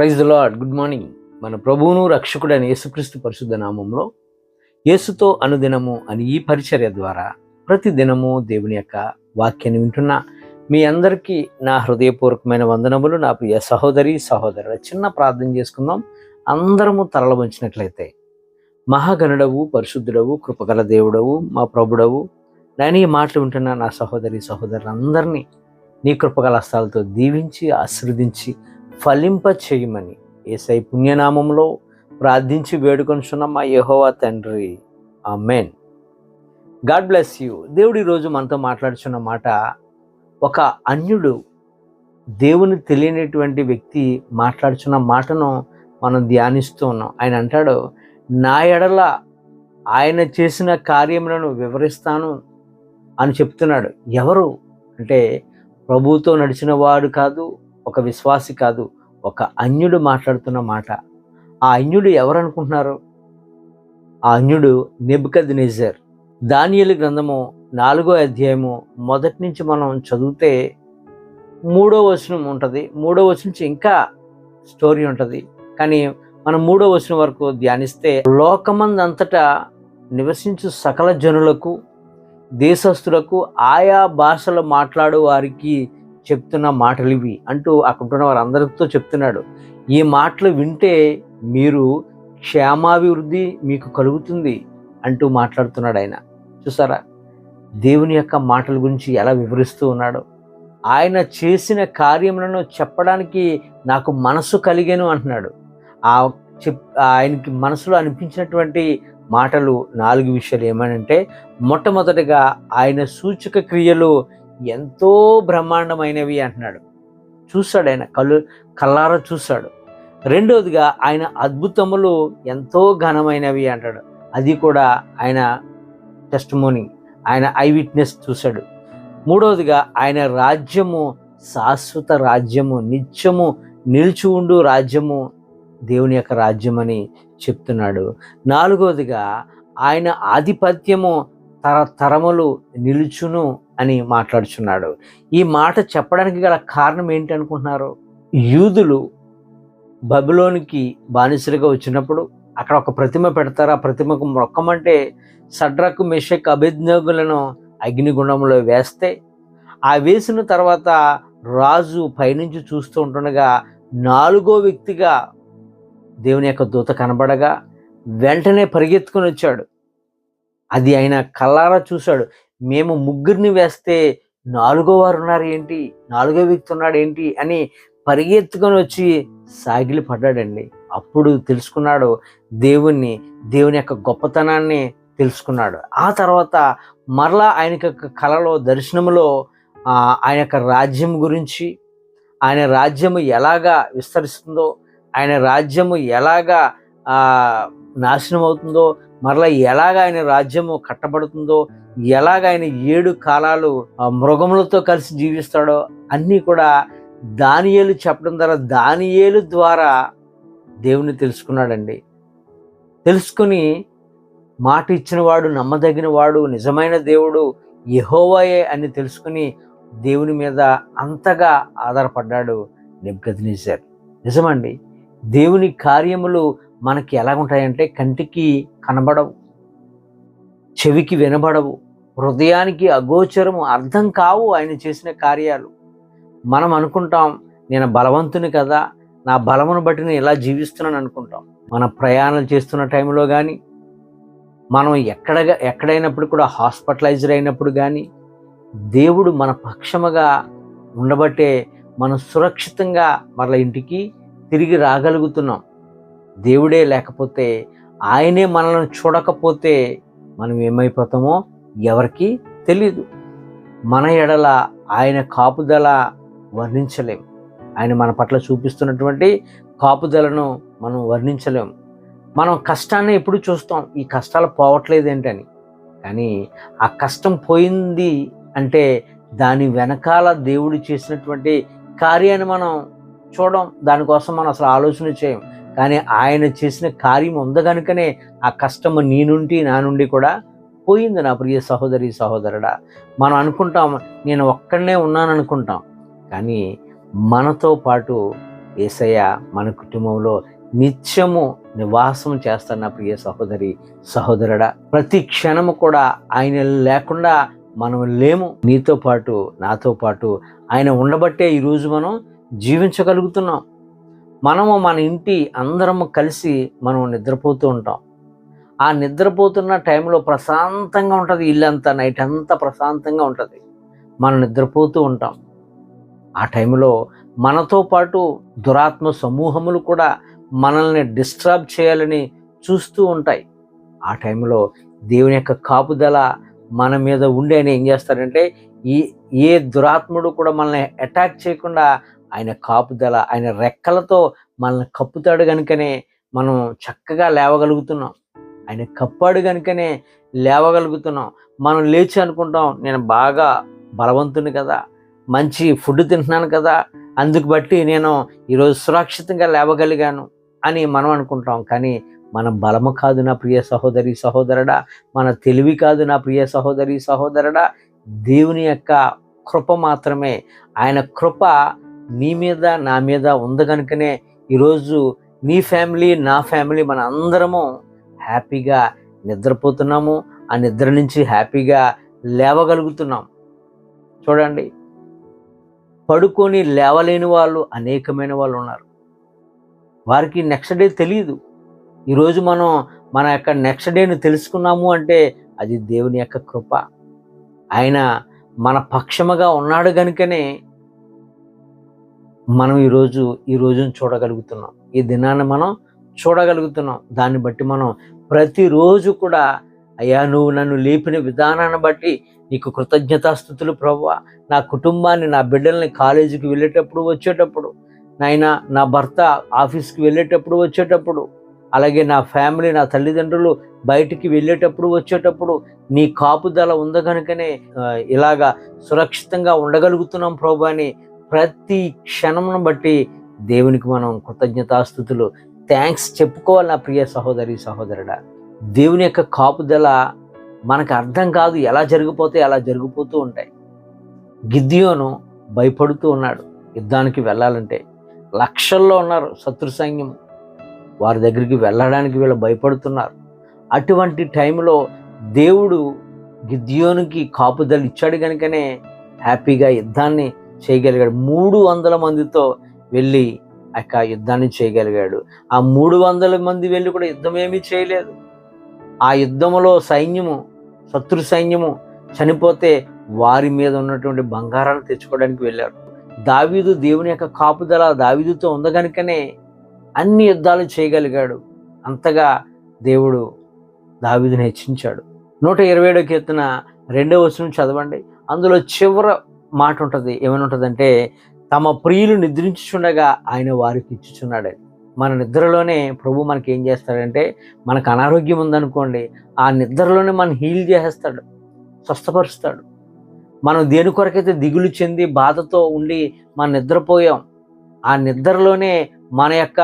Praise lord good morning మన ప్రభువును రక్షకుడైన యేసుక్రీస్తు పరిశుద్ధ నామంలో యేసుతో అనుదినము అని ఈ పరిచర్య ద్వారా ప్రతి దినము దేవుని యొక్క వాక్యాన్ని వింటున్న. మీ అందరికీ నా హృదయపూర్వకమైన వందనములు. నా ప్రియ సహోదరి సహోదరుల చిన్న ప్రార్థన చేసుకుందాం. అందరము తరల వంచినట్లయితే మహాగణుడవు పరిశుద్ధుడవు కృపగల దేవుడవు మా ప్రభుడవు. నేను ఈ మాటలు వింటున్న నా సహోదరి సహోదరులందరినీ నీ కృపగల హస్తాలతో దీవించి ఆశీర్వదించి ఫలింప చేయమని ఏసై పుణ్యనామంలో ప్రార్థించి వేడుకొనిచున్న మా యహోవా తండ్రి. ఆ మెన్ గాడ్ బ్లెస్ యూ. దేవుడు ఈరోజు మనతో మాట్లాడుచున్న మాట ఒక అన్యుడు దేవుని తెలియనటువంటి వ్యక్తి మాట్లాడుచున్న మాటను మనం ధ్యానిస్తూ ఉన్నాం. ఆయన అంటాడు నా ఎడల ఆయన చేసిన కార్యములను వివరిస్తాను అని చెప్తున్నాడు. ఎవరు? అంటే ప్రభుతో నడిచిన వాడు కాదు ఒక విశ్వాసి కాదు ఒక అన్యుడు మాట్లాడుతున్న మాట. ఆ అన్యుడు ఎవరనుకుంటున్నారు? ఆ అన్యుడు నెబుకద్ నిజర్ దానియలు గ్రంథము నాలుగో అధ్యాయము మొదటి నుంచి మనం చదివితే మూడో వచనం ఉంటుంది. మూడో వచనం నుంచి ఇంకా స్టోరీ ఉంటుంది. కానీ మనం మూడో వచనం వరకు ధ్యానిస్తే లోకమందంతటా నివసించు సకల జనులకు దేశస్థులకు ఆయా భాషలు మాట్లాడు వారికి చెప్తున్న మాటలు ఇవి అంటూ అక్కడున్న వారందరితో చెప్తున్నాడు. ఈ మాటలు వింటే మీరు క్షేమాభివృద్ధి మీకు కలుగుతుంది అంటూ మాట్లాడుతున్నాడు ఆయన. చూసారా? దేవుని యొక్క మాటల గురించి ఎలా వివరిస్తూ ఉన్నాడు? ఆయన చేసిన కార్యములను చెప్పడానికి నాకు మనసు కలిగాను అంటున్నాడు. ఆ చెప్ ఆయనకి మనసులో అనిపించినటువంటి మాటలు నాలుగు విషయాలు ఏమనంటే మొట్టమొదటిగా ఆయన సూచక క్రియలు ఎంతో బ్రహ్మాండమైనవి అంటున్నాడు. చూశాడు ఆయన కళ్ళు కళ్ళారా చూశాడు రెండవదిగా ఆయన అద్భుతములు ఎంతో ఘనమైనవి అంటాడు. అది కూడా ఆయన టెస్ట్ మోనింగ్ ఆయన ఐ విట్నెస్ చూశాడు. మూడవదిగా ఆయన రాజ్యము శాశ్వత రాజ్యము నిత్యము నిలిచి ఉండు రాజ్యము దేవుని యొక్క రాజ్యం అని చెప్తున్నాడు. నాలుగవదిగా ఆయన ఆధిపత్యము తరతరములు నిలుచును అని మాట్లాడుచున్నాడు. ఈ మాట చెప్పడానికి గల కారణం ఏంటి అనుకుంటున్నారు? యూదులు బబులోనికి బానిసలుగా వచ్చినప్పుడు అక్కడ ఒక ప్రతిమ పెడతారు. ఆ ప్రతిమకు మొక్కమంటే సడ్రకు మెషక్ అభిజ్ఞగులను అగ్నిగుండంలో వేస్తే ఆ వేసిన తర్వాత రాజు పైనుంచి చూస్తూ ఉంటుండగా నాలుగో వ్యక్తిగా దేవుని యొక్క దూత కనబడగా వెంటనే పరిగెత్తుకొని వచ్చాడు. అది ఆయన కల్లారా చూశాడు. మేము ముగ్గురిని వేస్తే నాలుగో వారు ఉన్నారు ఏంటి? నాలుగో వ్యక్తి ఉన్నాడు ఏంటి? అని పరిగెత్తుకొని వచ్చి సాగిలి పడ్డాడండి. అప్పుడు తెలుసుకున్నాడు దేవుణ్ణి దేవుని యొక్క గొప్పతనాన్ని తెలుసుకున్నాడు. ఆ తర్వాత మరలా ఆయన యొక్క కళలో దర్శనములో ఆయన యొక్క రాజ్యం గురించి ఆయన రాజ్యము ఎలాగా విస్తరిస్తుందో ఆయన రాజ్యము ఎలాగా నాశనం అవుతుందో మరలా ఎలాగ ఆయన రాజ్యము కట్టబడుతుందో ఎలాగైన ఏడు కాలాలు మృగములతో కలిసి జీవిస్తాడో అన్నీ కూడా దానియేలు చెప్పడం ద్వారా దానియేలు ద్వారా దేవుని తెలుసుకున్నాడండి. తెలుసుకుని మాట ఇచ్చిన వాడు నమ్మదగిన వాడు నిజమైన దేవుడు యహోవాయే అని తెలుసుకుని దేవుని మీద అంతగా ఆధారపడ్డాడు నెబ్గద్నేజర్ నిజమండి దేవుని కార్యములు మనకి ఎలాగుంటాయంటే కంటికి కనబడవు చెవికి వినబడవు హృదయానికి అగోచరము అర్థం కావు ఆయన చేసిన కార్యాలు. మనం అనుకుంటాం నేను బలవంతుని కదా నా బలమును బట్టి నేను ఎలా జీవిస్తున్నాను అనుకుంటాం. మన ప్రయాణం చేస్తున్న టైంలో కానీ మనం ఎక్కడ ఎక్కడైనప్పుడు కూడా హాస్పిటలైజర్ అయినప్పుడు కానీ దేవుడు మన పక్షముగా ఉండబట్టే మనం సురక్షితంగా మరల ఇంటికి తిరిగి రాగలుగుతున్నాం. దేవుడే లేకపోతే ఆయనే మనల్ని చూడకపోతే మనం ఏమైపోతామో ఎవరికి తెలియదు మన ఎడల ఆయన కాపుదల వర్ణించలేం. ఆయన మన పట్ల చూపిస్తున్నటువంటి కాపుదలను మనం వర్ణించలేం. మనం కష్టాన్ని ఎప్పుడు చూస్తాం. ఈ కష్టాలు పోవట్లేదు ఏంటని కానీ ఆ కష్టం పోయింది అంటే దాని వెనకాల దేవుడు చేసినటువంటి కార్యాన్ని మనం చూడం. దానికోసం మనం అసలు ఆలోచన చేయం. కానీ ఆయన చేసిన కార్యం ఉంది కనుకనే ఆ కష్టము నీ నుండి నా నుండి కూడా పోయింది నా ప్రియ సహోదరి సహోదరుడా. మనం అనుకుంటాం నేను ఒక్కడనే ఉన్నాను అనుకుంటాం కానీ మనతో పాటు ఏసయ్య మన కుటుంబంలో నిత్యము నివాసం చేస్తున్న ప్రియ సహోదరి సహోదరుడా. ప్రతి క్షణము కూడా ఆయన లేకుండా మనం లేము. నీతో పాటు నాతో పాటు ఆయన ఉండబట్టే ఈరోజు మనం జీవించగలుగుతున్నాం. మనము మన ఇంటి అందరము కలిసి మనం నిద్రపోతూ ఉంటాం. ఆ నిద్రపోతున్న టైంలో ప్రశాంతంగా ఉంటుంది ఇల్లంతా నైట్ అంతా ప్రశాంతంగా ఉంటుంది. మనం నిద్రపోతూ ఉంటాం. ఆ టైంలో మనతో పాటు దురాత్మ సమూహములు కూడా మనల్ని డిస్టర్బ్ చేయాలని చూస్తూ ఉంటాయి. ఆ టైంలో దేవుని యొక్క కాపుదల మన మీద ఉండి ఆయన ఏం చేస్తారంటే ఈ ఏ దురాత్ముడు కూడా మనల్ని అటాక్ చేయకుండా ఆయన కాపుదల ఆయన రెక్కలతో మనల్ని కప్పుతాడు కనుకనే మనం చక్కగా లేవగలుగుతున్నాం. ఆయన కప్పాడు కనుకనే లేవగలుగుతున్నాం. మనం లేచి అనుకుంటాం నేను బాగా బలవంతుని కదా మంచి ఫుడ్ తింటున్నాను కదా అందుకు బట్టి నేను ఈరోజు సురక్షితంగా లేవగలిగాను అని మనం అనుకుంటాం. కానీ మన బలము కాదు నా ప్రియ సహోదరి సహోదరుడా మన తెలివి కాదు నా ప్రియ సహోదరి సహోదరుడా దేవుని యొక్క కృప మాత్రమే. ఆయన కృప నీ మీద నా మీద ఉంది కనుకనే ఈరోజు నీ ఫ్యామిలీ నా ఫ్యామిలీ మన అందరము హ్యాపీగా నిద్రపోతున్నాము ఆ నిద్ర నుంచి హ్యాపీగా లేవగలుగుతున్నాం. చూడండి పడుకొని లేవలేని వాళ్ళు అనేకమైన వాళ్ళు ఉన్నారు. వారికి నెక్స్ట్ డే తెలియదు ఈరోజు మనం మన యొక్క నెక్స్ట్ డేని తెలుసుకున్నాము అంటే అది దేవుని యొక్క కృప. ఆయన మన పక్షముగా ఉన్నాడు కనుకనే మనం ఈరోజు ఈ రోజును చూడగలుగుతున్నాం. ఈ దినాన్ని మనం చూడగలుగుతున్నాం. దాన్ని బట్టి మనం ప్రతిరోజు కూడా అయ్యా నువ్వు నన్ను లేపిన విధానాన్ని బట్టి నీకు కృతజ్ఞతాస్థుతులు ప్రవ్వా. నా కుటుంబాన్ని నా బిడ్డల్ని కాలేజీకి వెళ్ళేటప్పుడు వచ్చేటప్పుడు నాయన నా భర్త ఆఫీస్కి వెళ్ళేటప్పుడు వచ్చేటప్పుడు అలాగే నా ఫ్యామిలీ నా తల్లిదండ్రులు బయటికి వెళ్ళేటప్పుడు వచ్చేటప్పుడు నీ కాపుదల ఉంద కనుకనే ఇలాగా సురక్షితంగా ఉండగలుగుతున్నాం ప్రభు అని ప్రతి క్షణమును బట్టి దేవునికి మనం కృతజ్ఞతాస్థుతులు థ్యాంక్స్ చెప్పుకోవాలి నా ప్రియ సహోదరి సహోదరుడా? దేవుని యొక్క కాపుదల మనకు అర్థం కాదు ఎలా జరిగిపోతే అలా జరిగిపోతూ ఉంటాయి. గిద్దియోను భయపడుతూ ఉన్నాడు యుద్ధానికి వెళ్ళాలంటే. లక్షల్లో ఉన్నారు శత్రు సైన్యం. వారి దగ్గరికి వెళ్ళడానికి వీళ్ళు భయపడుతున్నారు. అటువంటి టైంలో దేవుడు గిద్యోనికి కాపుదలు ఇచ్చాడు కనుకనే హ్యాపీగా యుద్ధాన్ని చేయగలిగాడు. మూడు వందల మందితో వెళ్ళి ఆ యొక్క యుద్ధాన్ని చేయగలిగాడు. ఆ మూడు వందల మంది వెళ్ళి కూడా యుద్ధం ఏమీ చేయలేదు. ఆ యుద్ధములో సైన్యము శత్రు సైన్యము చనిపోతే వారి మీద ఉన్నటువంటి బంగారాన్ని తెచ్చుకోవడానికి వెళ్ళారు. దావీదు దేవుని యొక్క కాపుదల దావీదుతో ఉంది కనుకనే అన్ని యుద్ధాలు చేయగలిగాడు. అంతగా దేవుడు దావీదుని హెచ్చించాడు. నూట ఇరవై ఏడో కీర్తన రెండవ వచనం చదవండి. అందులో చివర మాట ఉంటుంది ఏమైనా ఉంటుందంటే తమ ప్రియులు నిద్రించుచుండగా ఆయన వారికి ఇచ్చుచున్నాడు. మన నిద్రలోనే ప్రభు మనకి ఏం చేస్తాడంటే మనకు అనారోగ్యం ఉందనుకోండి ఆ నిద్రలోనే మనం హీల్ చేసేస్తాడు స్వస్థపరుస్తాడు. మనం దేని కొరకైతే దిగులు చెంది బాధతో ఉండి మనం నిద్రపోయాం ఆ నిద్రలోనే మన యొక్క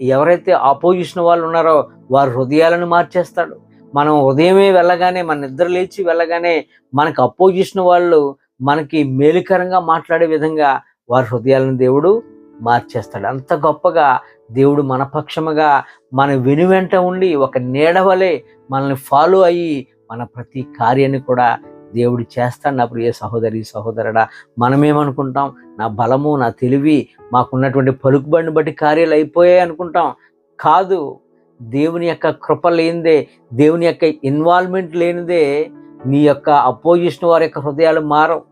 ఎవరైతే ఆపోజిషన్ వాళ్ళు ఉన్నారో వారి హృదయాలను మార్చేస్తాడు. మనం ఉదయమే వెళ్ళగానే మన నిద్ర లేచి వెళ్ళగానే మనకు అపోజిషన్ వాళ్ళు మనకి మేలుకరంగా మాట్లాడే విధంగా వారి హృదయాలను దేవుడు మార్చేస్తాడు. అంత గొప్పగా దేవుడు మన పక్షముగా మన వెనువెంట ఉండి ఒక నీడవలే మనల్ని ఫాలో అయ్యి మన ప్రతి కార్యాన్ని కూడా దేవుడు చేస్తాడు. నా ప్రియ సహోదరి సహోదరుడా మనమేమనుకుంటాం? నా బలము నా తెలివి మాకున్నటువంటి పలుకుబడిని బట్టి కార్యాలు అయిపోయాయి అనుకుంటాం. కాదు దేవుని యొక్క కృప లేనిదే దేవుని యొక్క ఇన్వాల్వ్మెంట్ లేనిదే నీ యొక్క అపోజిషన్ వారి యొక్క హృదయాలు మారవు.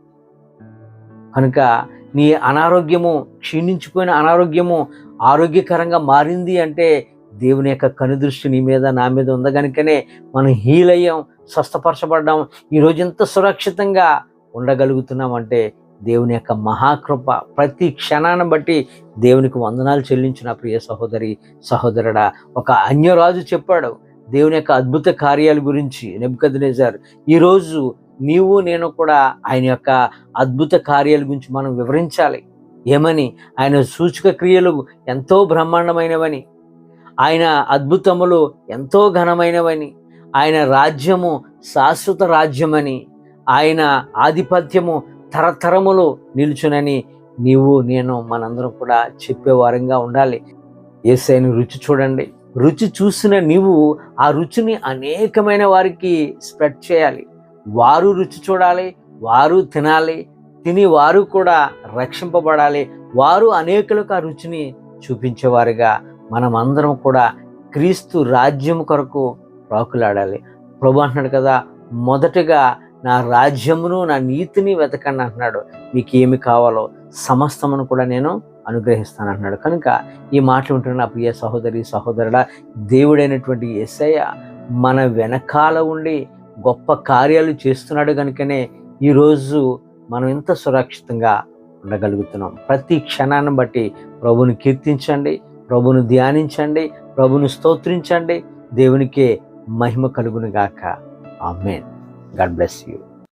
కనుక నీ అనారోగ్యము క్షీణించిపోయిన అనారోగ్యము ఆరోగ్యకరంగా మారింది అంటే దేవుని యొక్క కనుదృష్టి నీ మీద నా మీద ఉంది. కనుకనే మనం హీల్ అయ్యాం స్వస్థపరచబడ్డాం ఈరోజు ఎంత సురక్షితంగా ఉండగలుగుతున్నాం అంటే దేవుని యొక్క మహాకృప. ప్రతి క్షణాన్ని బట్టి దేవునికి వందనాలు చెల్లించిన ప్రియ సహోదరి సహోదరుడా ఒక అన్యరాజు చెప్పాడు. దేవుని యొక్క అద్భుత కార్యాల గురించి నెబ్కద్నేజర్. ఈరోజు నీవు నేను కూడా ఆయన యొక్క అద్భుత కార్యాల గురించి మనం వివరించాలి. ఏమని? ఆయన సూచక క్రియలు ఎంతో బ్రహ్మాండమైనవని ఆయన అద్భుతములు ఎంతో ఘనమైనవని ఆయన రాజ్యము శాశ్వత రాజ్యమని ఆయన ఆధిపత్యము తరతరములు నిలుచునని నీవు నేను మనందరం కూడా చెప్పేవారంగా ఉండాలి. ఏసైని రుచి చూడండి. రుచి చూసిన నీవు ఆ రుచిని అనేకమైన వారికి స్ప్రెడ్ చేయాలి. వారు రుచి చూడాలి వారు తినాలి తిని వారు కూడా రక్షింపబడాలి. వారు అనేకులకు ఆ రుచిని చూపించేవారుగా. మనమందరం కూడా క్రీస్తు రాజ్యం కొరకు రాకులాడాలి ప్రభు అంటున్నాడు కదా మొదటగా నా రాజ్యమును నా నీతిని వెతకండి అంటున్నాడు. మీకు ఏమి కావాలో సమస్తమును కూడా నేను అనుగ్రహిస్తాను అంటున్నాడు. కనుక ఈ మాటలు ఉంటున్న నా ప్రియ సహోదరి సహోదరుడా దేవుడైనటువంటి ఎస్ఐ మన వెనకాల ఉండి గొప్ప కార్యాలు చేస్తున్నాడు కనుకనే ఈరోజు మనం ఎంత సురక్షితంగా ఉండగలుగుతున్నాం. ప్రతి క్షణాన్ని బట్టి ప్రభుని కీర్తించండి ప్రభును ధ్యానించండి ప్రభును స్తోత్రించండి. దేవునికే మహిమ కలుగును గాక ఆమెన్. God bless you.